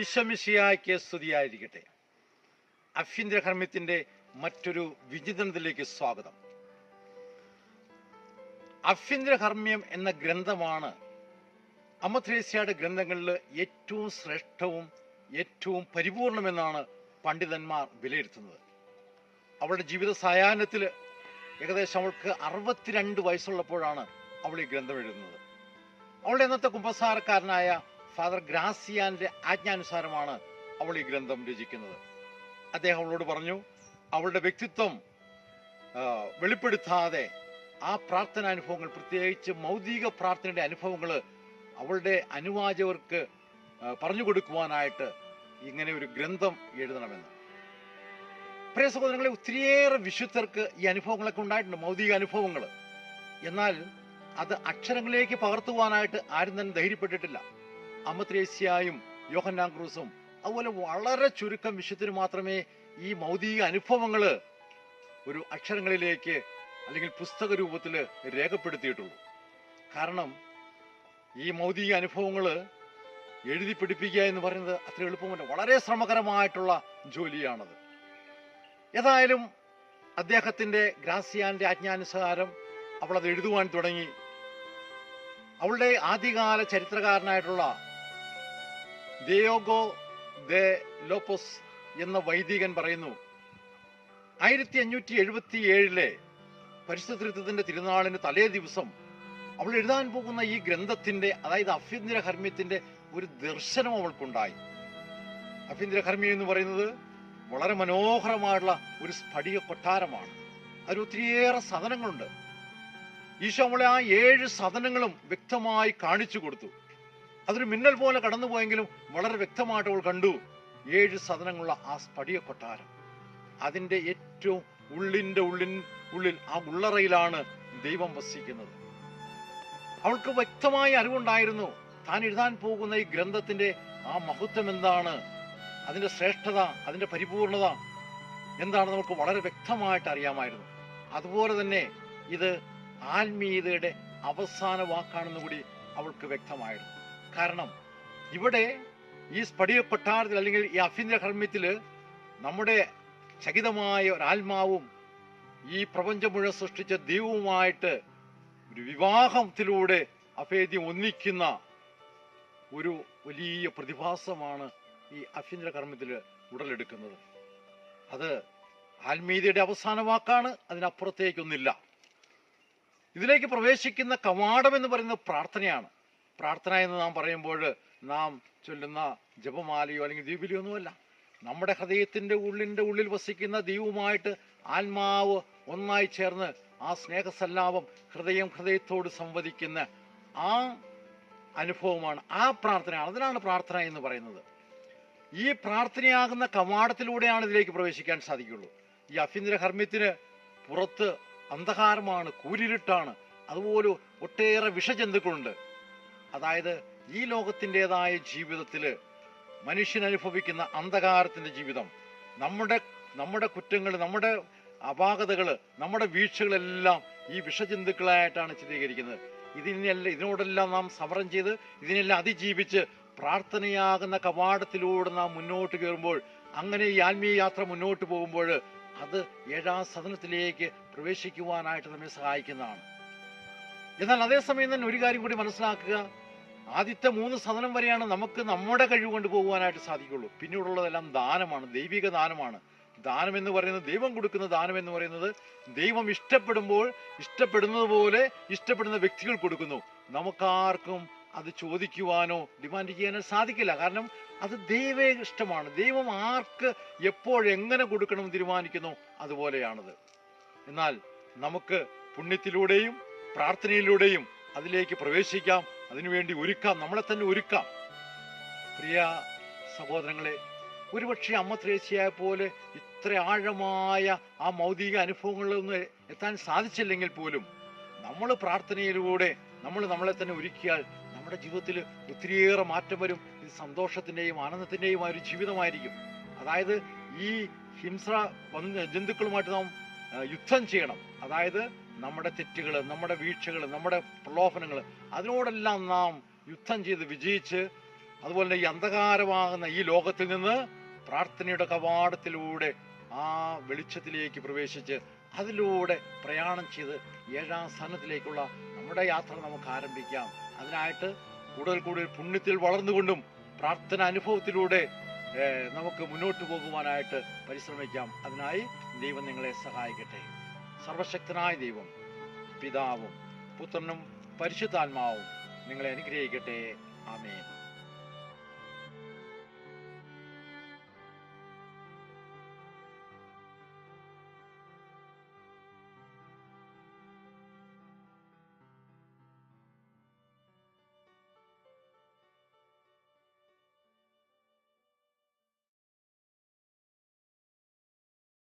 ഈശമിഷിയായ്ക്ക് സ്തുതിയായിരിക്കട്ടെ. അഭ്യന്തരകർമ്മ്യത്തിന്റെ മറ്റൊരു വിചിന്തനത്തിലേക്ക് സ്വാഗതം. അഭ്യന്തരഹർമ്മ്യം എന്ന ഗ്രന്ഥമാണ് അമത്രേസ്യയുടെ ഗ്രന്ഥങ്ങളിൽ ഏറ്റവും ശ്രേഷ്ഠവും ഏറ്റവും പരിപൂർണമെന്നാണ് പണ്ഡിതന്മാർ വിലയിരുത്തുന്നത്. അവളുടെ ജീവിത സായാഹ്നത്തിൽ ഏകദേശം അവൾക്ക് അറുപത്തിരണ്ട് വയസ്സുള്ളപ്പോഴാണ് അവൾ ഈ ഗ്രന്ഥം എഴുതുന്നത്. അവളുടെ അന്നത്തെ കുമ്പസാരക്കാരനായ ഫാദർ ഗ്രാസിയാന്റെ ആജ്ഞാനുസാരമാണ് അവൾ ഈ ഗ്രന്ഥം രചിക്കുന്നത്. അദ്ദേഹം അവളോട് പറഞ്ഞു അവളുടെ വ്യക്തിത്വം വെളിപ്പെടുത്താതെ ആ പ്രാർത്ഥന അനുഭവങ്ങൾ പ്രത്യേകിച്ച് മൗതിക പ്രാർത്ഥനയുടെ അനുഭവങ്ങൾ അവളുടെ അനുവാചകർക്ക് പറഞ്ഞു കൊടുക്കുവാനായിട്ട് ഇങ്ങനെ ഒരു ഗ്രന്ഥം എഴുതണമെന്ന്. പ്രിയ സഹോദരങ്ങളെ ഒത്തിരിയേറെ വിശുദ്ധർക്ക് ഈ അനുഭവങ്ങളൊക്കെ ഉണ്ടായിട്ടുണ്ട് മൗതിക അനുഭവങ്ങൾ. എന്നാൽ അത് അക്ഷരങ്ങളിലേക്ക് പകർത്തുവാനായിട്ട് ആരും തന്നെ ധൈര്യപ്പെട്ടിട്ടില്ല. അമ്മത്രേസ്യായും യോഹന്നാൻ ക്രൂസും അതുപോലെ വളരെ ചുരുക്കം വിശുദ്ധന് മാത്രമേ ഈ മൗതിക അനുഭവങ്ങൾ ഒരു അക്ഷരങ്ങളിലേക്ക് അല്ലെങ്കിൽ പുസ്തക രൂപത്തിൽ രേഖപ്പെടുത്തിയിട്ടുള്ളൂ. കാരണം ഈ മൗതിക അനുഭവങ്ങൾ എഴുതി പിടിപ്പിക്കുക എന്ന് പറയുന്നത് അത്ര എളുപ്പമല്ല. വളരെ ശ്രമകരമായിട്ടുള്ള ജോലിയാണത്. ഏതായാലും അദ്ദേഹത്തിന്റെ ഗ്രാസിയാന്റെ ആജ്ഞാനുസാരം അവൾ അത് എഴുതുവാൻ തുടങ്ങി. അവളുടെ ആദ്യകാല ചരിത്രകാരനായിട്ടുള്ള ദിയോഗോ ദെ ലോപ്പോസ് എന്ന വൈദികൻ പറയുന്നു ആയിരത്തി അഞ്ഞൂറ്റി എഴുപത്തി ഏഴിലെ പരിശുദ്ധത്തിന്റെ തിരുനാളിന് തലേ ദിവസം അവൾ എഴുതാൻ പോകുന്ന ഈ ഗ്രന്ഥത്തിന്റെ അതായത് അഭ്യന്തര ഹർമ്മ്യത്തിന്റെ ഒരു ദർശനം അവൾക്കുണ്ടായി. അഭ്യന്തര ഹർമ്മ്യം എന്ന് പറയുന്നത് വളരെ മനോഹരമായുള്ള ഒരു സ്ഫടിക കൊട്ടാരമാണ്. അതിൽ ഒത്തിരിയേറെ സദനങ്ങളുണ്ട് ഈശോ അവളെ ആ ഏഴ് സദനങ്ങളും വ്യക്തമായി കാണിച്ചു കൊടുത്തു. അതൊരു മിന്നൽ പോലെ കടന്നുപോയെങ്കിലും വളരെ വ്യക്തമായിട്ട് അവൾ കണ്ടു. ഏഴ് സദനങ്ങളുള്ള ആ സ്പടിയ കൊട്ടാരം അതിന്റെ ഏറ്റവും ഉള്ളിന്റെ ഉള്ളിൻ ഉള്ളിൽ ആ ഉള്ളറയിലാണ് ദൈവം വസിക്കുന്നത്. അവൾക്ക് വ്യക്തമായ അറിവുണ്ടായിരുന്നു. താൻ എഴുതാൻ പോകുന്ന ഈ ഗ്രന്ഥത്തിന്റെ ആ മഹത്വം എന്താണ്? അതിന്റെ ശ്രേഷ്ഠത അതിന്റെ പരിപൂർണത എന്താണ് നമുക്ക് വളരെ വ്യക്തമായിട്ട് അറിയാമായിരുന്നു. അതുപോലെ തന്നെ ഇത് ആത്മീയതയുടെ അവസാന വാക്കാണെന്ന് കൂടി അവൾക്ക് വ്യക്തമായിരുന്നു. കാരണം ഇവിടെ ഈ സ്ഫടിക കൊട്ടാരത്തിൽ അല്ലെങ്കിൽ ഈ അഭ്യന്തര കർമ്മത്തിൽ നമ്മുടെ ചകിതമായ ഒരു ആത്മാവും ഈ പ്രപഞ്ചം മുഴുവൻ സൃഷ്ടിച്ച ദൈവവുമായിട്ട് ഒരു വിവാഹത്തിലൂടെ അഭേദ്യം ഒന്നിക്കുന്ന ഒരു വലിയ പ്രതിഭാസമാണ് ഈ അഭ്യന്തര കർമ്മത്തിൽ ഉടലെടുക്കുന്നത്. അത് ആത്മീയതയുടെ അവസാന വാക്കാണ് അതിനപ്പുറത്തേക്കൊന്നില്ല ഇതിലേക്ക് പ്രവേശിക്കുന്ന കവാടം എന്ന് പറയുന്നത് പ്രാർത്ഥനയാണ്. പ്രാർത്ഥന എന്ന് നാം പറയുമ്പോൾ നാം ചൊല്ലുന്ന ജപമാലയോ അല്ലെങ്കിൽ ദീപിലിയോ ഒന്നുമല്ല. നമ്മുടെ ഹൃദയത്തിന്റെ ഉള്ളിന്റെ ഉള്ളിൽ വസിക്കുന്ന ദൈവവുമായിട്ട് ആത്മാവ് ഒന്നായി ചേർന്ന് ആ സ്നേഹസല്ലാപം ഹൃദയം ഹൃദയത്തോട് സംവദിക്കുന്ന ആ അനുഭവമാണ് ആ പ്രാർത്ഥനയാണ്. അതിനാണ് പ്രാർത്ഥന എന്ന് പറയുന്നത്. ഈ പ്രാർത്ഥനയാകുന്ന കവാടത്തിലൂടെയാണ് ഇതിലേക്ക് പ്രവേശിക്കാൻ സാധിക്കുള്ളൂ. ഈ അഭ്യന്തര ഹർമ്മ്യത്തിന് പുറത്ത് അന്ധകാരമാണ് കൂരിരുട്ടാണ്. അതുപോലെ ഒട്ടേറെ വിഷജന്തുക്കളുണ്ട്. അതായത് ഈ ലോകത്തിന്റെതായ ജീവിതത്തിൽ മനുഷ്യൻ അനുഭവിക്കുന്ന അന്ധകാരത്തിന്റെ ജീവിതം നമ്മുടെ നമ്മുടെ കുറ്റങ്ങൾ നമ്മുടെ അപാകതകൾ നമ്മുടെ വീഴ്ചകളെല്ലാം ഈ വിഷജന്തുക്കളായിട്ടാണ് ചിത്രീകരിക്കുന്നത്. ഇതിനെല്ലാം ഇതിനോടെല്ലാം നാം സമരം ചെയ്ത് ഇതിനെല്ലാം അതിജീവിച്ച് പ്രാർത്ഥനയാകുന്ന കവാടത്തിലൂടെ നാം മുന്നോട്ട് കയറുമ്പോൾ അങ്ങനെ ഈ ആത്മീയ യാത്ര മുന്നോട്ട് പോകുമ്പോൾ അത് ഏഴാം സദനത്തിലേക്ക് പ്രവേശിക്കുവാനായിട്ട് നമ്മെ സഹായിക്കുന്നതാണ്. എന്നാൽ അതേസമയം തന്നെ ഒരു കാര്യം കൂടി മനസ്സിലാക്കുക. ആദ്യത്തെ മൂന്ന് സദനം വരെയാണ് നമുക്ക് നമ്മുടെ കഴിവ് കൊണ്ട് പോകുവാനായിട്ട് സാധിക്കുള്ളൂ. പിന്നീടുള്ളതെല്ലാം ദാനമാണ് ദൈവിക ദാനമാണ്. ദാനം എന്ന് പറയുന്നത് ദൈവം കൊടുക്കുന്ന ദാനം എന്ന് പറയുന്നത് ദൈവം ഇഷ്ടപ്പെടുമ്പോൾ ഇഷ്ടപ്പെടുന്നത് പോലെ ഇഷ്ടപ്പെടുന്ന വ്യക്തികൾ കൊടുക്കുന്നു. നമുക്കാർക്കും അത് ചോദിക്കുവാനോ ഡിമാൻഡ് ചെയ്യാനോ സാധിക്കില്ല. കാരണം അത് ദൈവ ഇഷ്ടമാണ്. ദൈവം ആർക്ക് എപ്പോഴെങ്ങനെ കൊടുക്കണം തീരുമാനിക്കുന്നു അതുപോലെയാണത്. എന്നാൽ നമുക്ക് പുണ്യത്തിലൂടെയും പ്രാർത്ഥനയിലൂടെയും അതിലേക്ക് പ്രവേശിക്കാം. അതിനുവേണ്ടി ഒരുക്കാം നമ്മളെ തന്നെ ഒരുക്കാം. പ്രിയ സഹോദരങ്ങളെ ഒരുപക്ഷെ അമ്മ ത്രേസ്യയെ പോലെ ഇത്ര ആഴമായ ആ മൗതിക അനുഭവങ്ങളിലൊന്നും എത്താൻ സാധിച്ചില്ലെങ്കിൽ പോലും നമ്മൾ പ്രാർത്ഥനയിലൂടെ നമ്മൾ നമ്മളെ തന്നെ ഒരുക്കിയാൽ നമ്മുടെ ജീവിതത്തിൽ ഒത്തിരിയേറെ മാറ്റം വരും. ഇത് സന്തോഷത്തിന്റെയും ആനന്ദത്തിന്റെയും ഒരു ജീവിതമായിരിക്കും. അതായത് ഈ ഹിംസ ജന്തുക്കളുമായിട്ട് നാം യുദ്ധം ചെയ്യണം. അതായത് നമ്മുടെ തെറ്റുകൾ നമ്മുടെ വീഴ്ചകൾ നമ്മുടെ പ്രലോഭനങ്ങൾ അതിനോടെല്ലാം നാം യുദ്ധം ചെയ്ത് വിജയിച്ച് അതുപോലെ ഈ അന്ധകാരമാകുന്ന ഈ ലോകത്തിൽ നിന്ന് പ്രാർത്ഥനയുടെ കവാടത്തിലൂടെ ആ വെളിച്ചത്തിലേക്ക് പ്രവേശിച്ച് അതിലൂടെ പ്രയാണം ചെയ്ത് ഏഴാം സ്ഥാനത്തിലേക്കുള്ള നമ്മുടെ യാത്ര നമുക്ക് ആരംഭിക്കാം. അതിനായിട്ട് കൂടുതൽ കൂടുതൽ പുണ്യത്തിൽ വളർന്നുകൊണ്ടും പ്രാർത്ഥന അനുഭവത്തിലൂടെ നമുക്ക് മുന്നോട്ട് പോകുവാനായിട്ട് പരിശ്രമിക്കാം. അതിനായി ദൈവം നിങ്ങളെ സഹായിക്കട്ടെ. സർവശക്തനായ ദൈവം പിതാവും പുത്രനും പരിശുദ്ധാത്മാവും നിങ്ങളെ അനുഗ്രഹിക്കട്ടെ. ആമേൻ.